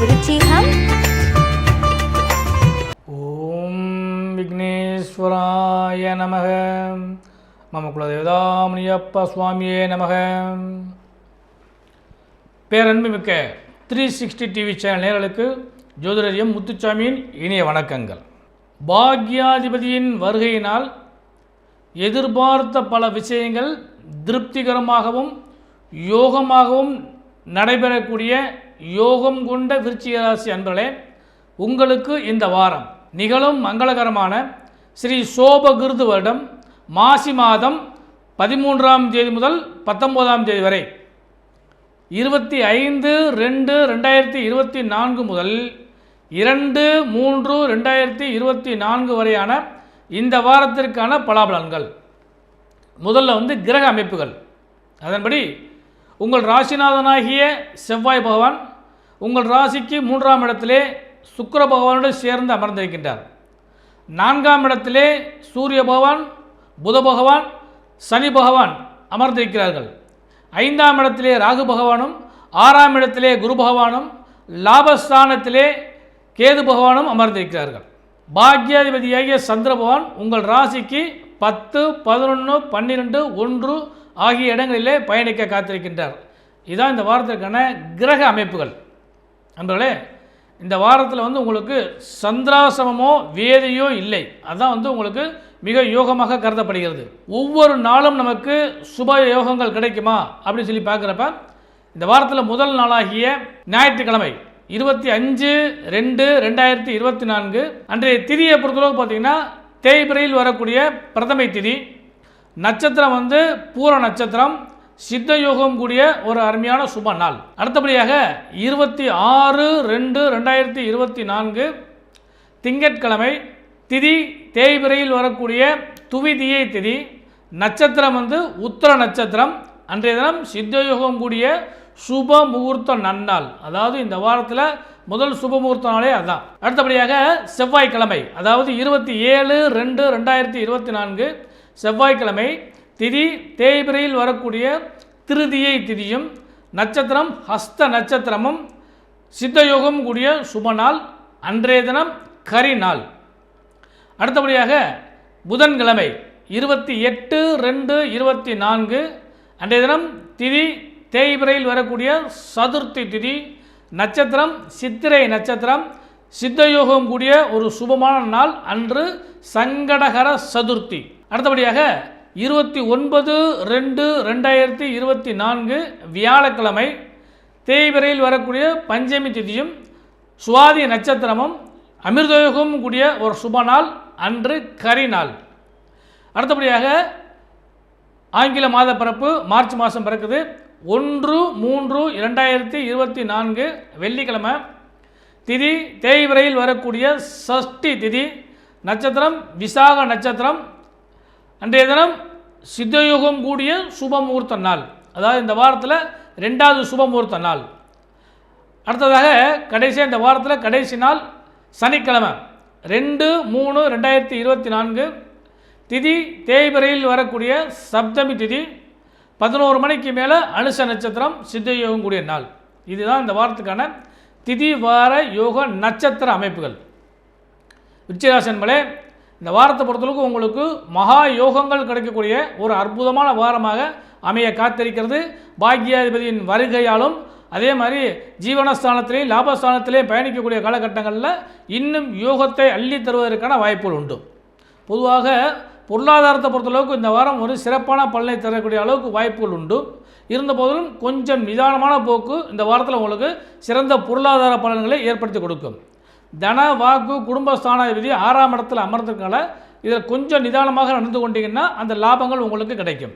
விருச்சிகம் ஓம் விக்னேஸ்வராய நமக மம குலதேவதாமணியப்ப சுவாமியே நமக பேரன்புமிக்க த்ரீ சிக்ஸ்டி டிவி சேனல் நேர்களுக்கு ஜோதிடர் முத்துச்சாமியின் இனிய வணக்கங்கள். பாக்யாதிபதியின் வருகையினால் எதிர்பார்த்த பல விஷயங்கள் திருப்திகரமாகவும் யோகமாகவும் நடைபெறக்கூடிய யோகம் கொண்ட விருச்சிக ராசி அன்பர்களே உங்களுக்கு இந்த வாரம் நிகழும் மங்களகரமான ஸ்ரீ சோபகிருது வருடம் மாசி மாதம் பதிமூன்றாம் தேதி முதல் பத்தொம்போதாம் தேதி வரை. இருபத்தி ஐந்து ரெண்டு ரெண்டாயிரத்தி இருபத்தி நான்கு முதல் இரண்டு மூன்று ரெண்டாயிரத்தி இருபத்தி நான்கு வரையான இந்த வாரத்திற்கான பலாபலன்கள். முதல்ல வந்து கிரக அமைப்புகள். அதன்படி உங்கள் ராசிநாதனாகிய செவ்வாய் பகவான் உங்கள் ராசிக்கு மூன்றாம் இடத்திலே சுக்கர பகவானோடு சேர்ந்து அமர்ந்திருக்கின்றார். நான்காம் இடத்திலே சூரிய பகவான் புத பகவான் சனி பகவான் அமர்ந்திருக்கிறார்கள். ஐந்தாம் இடத்திலே ராகு பகவானும் ஆறாம் இடத்திலே குரு பகவானும் லாபஸ்தானத்திலே கேது பகவானும் அமர்ந்திருக்கிறார்கள். பாக்யாதிபதியாகிய சந்திர பகவான் உங்கள் ராசிக்கு பத்து பதினொன்று பன்னிரெண்டு ஒன்று ஆகிய இடங்களிலே பயணிக்க காத்திருக்கின்றார். இதான் இந்த வாரத்திற்கான கிரக அமைப்புகள். நண்பர்களே இந்த வாரத்தில் வந்து உங்களுக்கு சந்திராசிரமமோ வேதியோ இல்லை. அதுதான் வந்து உங்களுக்கு மிக யோகமாக கருதப்படுகிறது. ஒவ்வொரு நாளும் நமக்கு சுப யோகங்கள் கிடைக்குமா? அப்படின்னு சொல்லி பார்க்குறப்ப இந்த வாரத்தில் முதல் நாளாகிய ஞாயிற்றுக்கிழமை இருபத்தி அஞ்சு ரெண்டு ரெண்டாயிரத்தி இருபத்தி நான்கு அன்றைய திதியை பொறுத்தளவு பார்த்தீங்கன்னா தேய்பிரையில் வரக்கூடிய பிரதமை திதி நட்சத்திரம் வந்து பூர நட்சத்திரம் சித்த யோகம் கூடிய ஒரு அருமையான சுப நாள். அடுத்தபடியாக இருபத்தி ஆறு ரெண்டு ரெண்டாயிரத்தி இருபத்தி நான்கு திங்கட்கிழமை திதி தேய்பிரையில் வரக்கூடிய துவிதியை திதி. நட்சத்திரம் வந்து உத்தர நட்சத்திரம். அன்றைய தினம் சித்தயோகம் கூடிய சுப முகூர்த்த நன்னாள். அதாவது இந்த வாரத்தில் முதல் சுப முகூர்த்த நாளே அதான். அடுத்தபடியாக செவ்வாய்க்கிழமை அதாவது இருபத்தி ஏழு ரெண்டு ரெண்டாயிரத்தி இருபத்தி நான்கு செவ்வாய்க்கிழமை திதி தேய்பிரையில் வரக்கூடிய திருதியை திதியும் நட்சத்திரம் ஹஸ்த நட்சத்திரமும் சித்தயோகம் கூடிய சுப நாள் அன்றைய தினம் கரி நாள். அடுத்தபடியாக புதன்கிழமை இருபத்தி எட்டு ரெண்டு இருபத்தி நான்கு அன்றைய தினம் திதி தேய்பிரையில் வரக்கூடிய சதுர்த்தி திதி நட்சத்திரம் சித்திரை நட்சத்திரம் சித்தயோகம் கூடிய ஒரு சுபமான நாள் அன்று சங்கடகர சதுர்த்தி. அடுத்தபடியாக இருபத்தி ஒன்பது ரெண்டு ரெண்டாயிரத்தி இருபத்தி நான்கு வியாழக்கிழமை தேய்பிரையில் வரக்கூடிய பஞ்சமி திதியும் சுவாதி நட்சத்திரமும் அமிர்தயோகமும் கூடிய ஒரு சுப நாள் அன்று கரி நாள். அடுத்தபடியாக ஆங்கில மாத பிறப்பு மார்ச் மாதம் பிறக்குது. ஒன்று மூன்று இரண்டாயிரத்தி இருபத்தி நான்கு வெள்ளிக்கிழமை திதி தேய்விரையில் வரக்கூடிய சஷ்டி திதி நட்சத்திரம் விசாக நட்சத்திரம் அன்றைய தினம் சித்தயோகம் கூடிய சுப முகூர்த்த நாள். அதாவது இந்த வாரத்தில் ரெண்டாவது சுப முகூர்த்த நாள். அடுத்ததாக கடைசியாக இந்த வாரத்தில் கடைசி நாள் சனிக்கிழமை. ரெண்டு மூணு ரெண்டாயிரத்தி இருபத்தி நான்கு திதி தேய்பிரையில் வரக்கூடிய சப்தமி திதி பதினோரு மணிக்கு மேலே அனுச நட்சத்திரம் சித்தயோகம் கூடிய நாள். இதுதான் இந்த வாரத்துக்கான திதி வார யோக நட்சத்திர அமைப்புகள். விருச்சிராசன்மலே இந்த வாரத்தை பொறுத்தளவுக்கு உங்களுக்கு மகா யோகங்கள் கிடைக்கக்கூடிய ஒரு அற்புதமான வாரமாக அமைய காத்திருக்கிறது. பாக்யாதிபதியின் வருகையாலும் அதே மாதிரி ஜீவனஸ்தானத்திலே லாபஸ்தானத்திலே பயணிக்கக்கூடிய காலகட்டங்களில் இன்னும் யோகத்தை அள்ளி தருவதற்கான வாய்ப்புகள் உண்டு. பொதுவாக பொருளாதாரத்தை பொறுத்தளவுக்கு இந்த வாரம் ஒரு சிறப்பான பலனை தரக்கூடிய அளவுக்கு வாய்ப்புகள் உண்டு. இருந்தபோதிலும் கொஞ்சம் நிதானமான போக்கு இந்த வாரத்தில் உங்களுக்கு சிறந்த பொருளாதார பலன்களை ஏற்படுத்தி கொடுக்கும். தன வாக்கு குடும்பஸ்தானாதிபதி ஆறாம் இடத்தில் அமர்ந்திருக்கனால இதில் கொஞ்சம் நிதானமாக நடந்து கொண்டீங்கன்னா அந்த லாபங்கள் உங்களுக்கு கிடைக்கும்.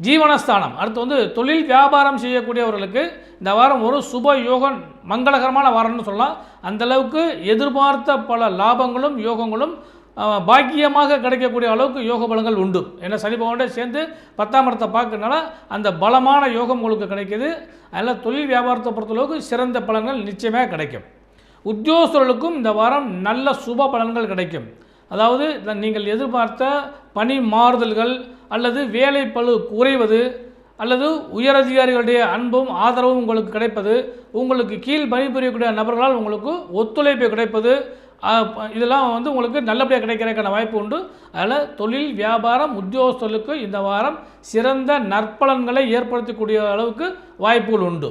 ஜீவனஸ்தானம். அடுத்து வந்து தொழில் வியாபாரம் செய்யக்கூடியவர்களுக்கு இந்த வாரம் ஒரு சுப யோகம் மங்களகரமான வாரம்னு சொல்லலாம். அந்தளவுக்கு எதிர்பார்த்த பல லாபங்களும் யோகங்களும் பாக்கியமாக கிடைக்கக்கூடிய அளவுக்கு யோக பலங்கள் உண்டு. ஏன்னா சனி பகவானோட சேர்ந்து பத்தாம் இடத்தை பார்க்கறதுனால அந்த பலமான யோகம் உங்களுக்கு கிடைக்கிது. அதனால் தொழில் வியாபாரத்தை பொறுத்தளவுக்கு சிறந்த பலன்கள் நிச்சயமாக கிடைக்கும். உத்தியோகஸ்தர்களுக்கும் இந்த வாரம் நல்ல சுப பலன்கள் கிடைக்கும். அதாவது இந்த நீங்கள் எதிர்பார்த்த பணி மாறுதல்கள் அல்லது வேலை பளு குறைவது அல்லது உயரதிகாரிகளுடைய அன்பும் ஆதரவும் உங்களுக்கு கிடைப்பது உங்களுக்கு கீழ் பணிபுரியக்கூடிய நபர்களால் உங்களுக்கு ஒத்துழைப்பு கிடைப்பது இதெல்லாம் வந்து உங்களுக்கு நல்லபடியாக கிடைக்கிறதுக்கான வாய்ப்பு உண்டு. அதில் தொழில் வியாபாரம் உத்தியோகஸ்தர்களுக்கு இந்த வாரம் சிறந்த நற்பலன்களை ஏற்படுத்தக்கூடிய அளவுக்கு வாய்ப்புகள் உண்டு.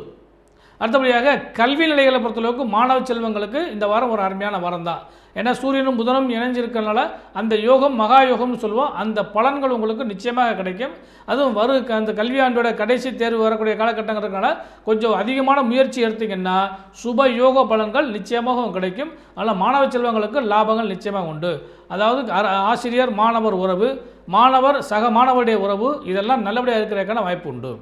அடுத்தபடியாக கல்வி நிலைகளை பொறுத்தளவுக்கு மாணவ செல்வங்களுக்கு இந்த வாரம் ஒரு அருமையான வாரம் தான் ஏன்னா சூரியனும் புதனும் இணைஞ்சிருக்கனால அந்த யோகம் மகா யோகம்னு சொல்லுவோம். அந்த பலன்கள் உங்களுக்கு நிச்சயமாக கிடைக்கும். அதுவும் வரு அந்த கல்வியாண்டோட கடைசி தேர்வு வரக்கூடிய காலகட்டங்கிறதுனால கொஞ்சம் அதிகமான முயற்சி எடுத்தீங்கன்னா சுப யோக பலன்கள் நிச்சயமாக கிடைக்கும். அதனால் மாணவ செல்வங்களுக்கு லாபங்கள் நிச்சயமாக உண்டு. அதாவது ஆசிரியர் மாணவர் உறவு மாணவர் சக மாணவருடைய உறவு இதெல்லாம் நல்லபடியாக இருக்கிறதுக்கான வாய்ப்பு உண்டு.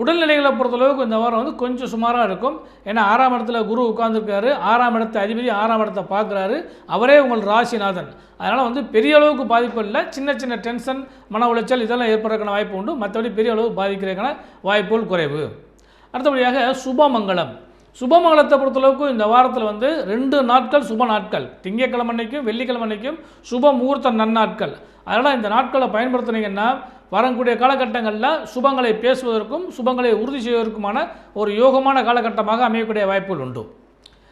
உடல்நிலைகளை பொறுத்தளவுக்கு இந்த வாரம் வந்து கொஞ்சம் சுமாராக இருக்கும். ஏன்னா ஆறாம் இடத்துல குரு உட்காந்துருக்காரு ஆறாம் இடத்த அதிபதி ஆறாம் இடத்தை பார்க்குறாரு. அவரே உங்கள் ராசிநாதன். அதனால் வந்து பெரிய அளவுக்கு பாதிப்பு இல்லை. சின்ன சின்ன டென்ஷன் மன உளைச்சல் இதெல்லாம் ஏற்படுறதுக்கான வாய்ப்பு உண்டு. மற்றபடி பெரிய அளவுக்கு பாதிக்கிறதுக்கான வாய்ப்புகள் குறைவு. அடுத்தபடியாக சுபமங்கலம். சுபமங்கலத்தை பொறுத்தளவுக்கு இந்த வாரத்தில் வந்து ரெண்டு நாட்கள் சுப நாட்கள். திங்கக்கிழமை அன்னைக்கும் வெள்ளிக்கிழமை அன்னைக்கும் சுப முகூர்த்த நன்னாட்கள். அதனால் இந்த நாட்களை பயன்படுத்துனீங்கன்னா வரக்கூடிய காலகட்டங்களில் சுபங்களை பேசுவதற்கும் சுபங்களை உறுதி செய்வதற்குமான ஒரு யோகமான காலகட்டமாக அமையக்கூடிய வாய்ப்புகள் உண்டு.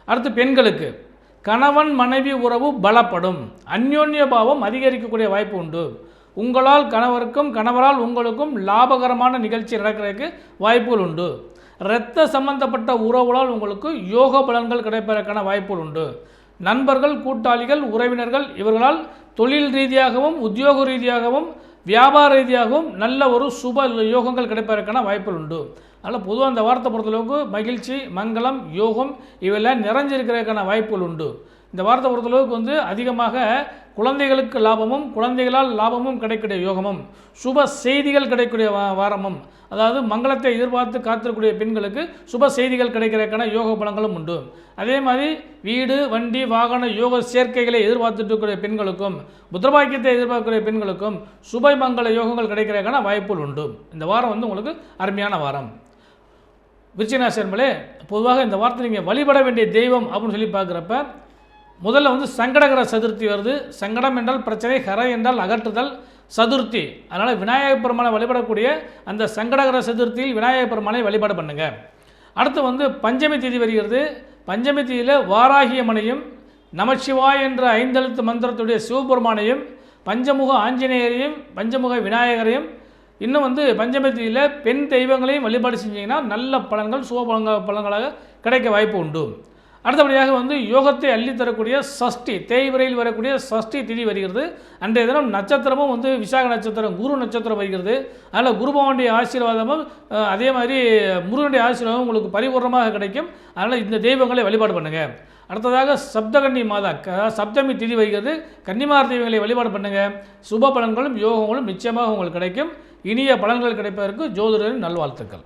அடுத்து பெண்களுக்கு கணவன் மனைவி உறவு பலப்படும். அந்யோன்ய பாவம் அதிகரிக்கக்கூடிய வாய்ப்பு உண்டு. உங்களால் கணவருக்கும் கணவரால் உங்களுக்கும் லாபகரமான நிகழ்ச்சி நடக்கிறதுக்கு வாய்ப்புகள் உண்டு. இரத்த சம்பந்தப்பட்ட உறவுகளால் உங்களுக்கு யோக பலன்கள் கிடைப்பதற்கான வாய்ப்புகள் உண்டு. நண்பர்கள் கூட்டாளிகள் உறவினர்கள் இவர்களால் தொழில் ரீதியாகவும் உத்தியோக ரீதியாகவும் வியாபார ரீதியாகவும் நல்ல ஒரு சுப யோகங்கள் கிடைப்பதற்கான வாய்ப்புகள் உண்டு. அதனால் பொதுவாக அந்த வாரத்தை பொறுத்தளவுக்கு மகிழ்ச்சி மங்களம் யோகம் இவையெல்லாம் நிறைஞ்சிருக்கிறதுக்கான வாய்ப்புகள் உண்டு. இந்த வாரத்தை பொறுத்தளவுக்கு வந்து அதிகமாக குழந்தைகளுக்கு லாபமும் குழந்தைகளால் லாபமும் கிடைக்கக்கூடிய யோகமும் சுப செய்திகள் கிடைக்கக்கூடிய வா- வாரமும் அதாவது மங்களத்தை எதிர்பார்த்து காத்திருக்கக்கூடிய பெண்களுக்கு சுப செய்திகள் கிடைக்கிறதுக்கான யோக பலங்களும் உண்டு. அதே மாதிரி வீடு வண்டி வாகன யோக சேர்க்கைகளை எதிர்பார்த்துட்டு இருக்கிற பெண்களுக்கும் புத்திரபாக்கியத்தை எதிர்பார்க்கக்கூடிய பெண்களுக்கும் சுப மங்கள யோகங்கள் கிடைக்கிறதுக்கான வாய்ப்புகள் உண்டு. இந்த வாரம் வந்து உங்களுக்கு அருமையான வாரம். விருச்சிகராசியர்களே பொதுவாக இந்த வாரத்தை நீங்கள் வழிபட வேண்டிய தெய்வம் அப்படின்னு சொல்லி பார்க்குறப்ப முதல்ல வந்து சங்கடகர சதுர்த்தி வருது. சங்கடம் என்றால் பிரச்சனை ஹர என்றால் அகற்றுதல் சதுர்த்தி. அதனால் விநாயக பெருமானை வழிபடக்கூடிய அந்த சங்கடகர சதுர்த்தியில் விநாயக பெருமானை வழிபாடு பண்ணுங்க. அடுத்து வந்து பஞ்சமி தேதி வருகிறது. பஞ்சமி தேதியில் வாராகியம்மனையும் நமச்சிவாய் என்ற ஐந்தெழுத்து மந்திரத்துடைய சிவபெருமானையும் பஞ்சமுக ஆஞ்சநேயரையும் பஞ்சமுக விநாயகரையும் இன்னும் வந்து பஞ்சமத்தியில் பெண் தெய்வங்களையும் வழிபாடு செஞ்சீங்கன்னா நல்ல பலன்கள் சுப பலன்கள் பலன்களாக கிடைக்க வாய்ப்பு உண்டு. அடுத்தபடியாக வந்து யோகத்தை அள்ளித்தரக்கூடிய சஷ்டி தேய்விரையில் வரக்கூடிய சஷ்டி திதி வருகிறது. அன்றைய தினம் நட்சத்திரமும் வந்து விசாக நட்சத்திரம் குரு நட்சத்திரம் வருகிறது. அதனால் குரு பகவானுடைய ஆசீர்வாதமும் அதே மாதிரி முருகனுடைய ஆசீர்வாதமும் உங்களுக்கு பரிபூர்ணமாக கிடைக்கும். அதனால் இந்த தெய்வங்களை வழிபாடு பண்ணுங்கள் அடுத்ததாக சப்தகன்னி மாதா க- சப்தமி திதி வருகிறது. கன்னிமார் தெய்வங்களை வழிபாடு பண்ணுங்கள் சுப பலன்களும் யோகங்களும் நிச்சயமாக உங்களுக்கு கிடைக்கும். இனிய பலன்கள் கிடைப்பதற்கு ஜோதிடரின் நல்வாழ்த்துக்கள்.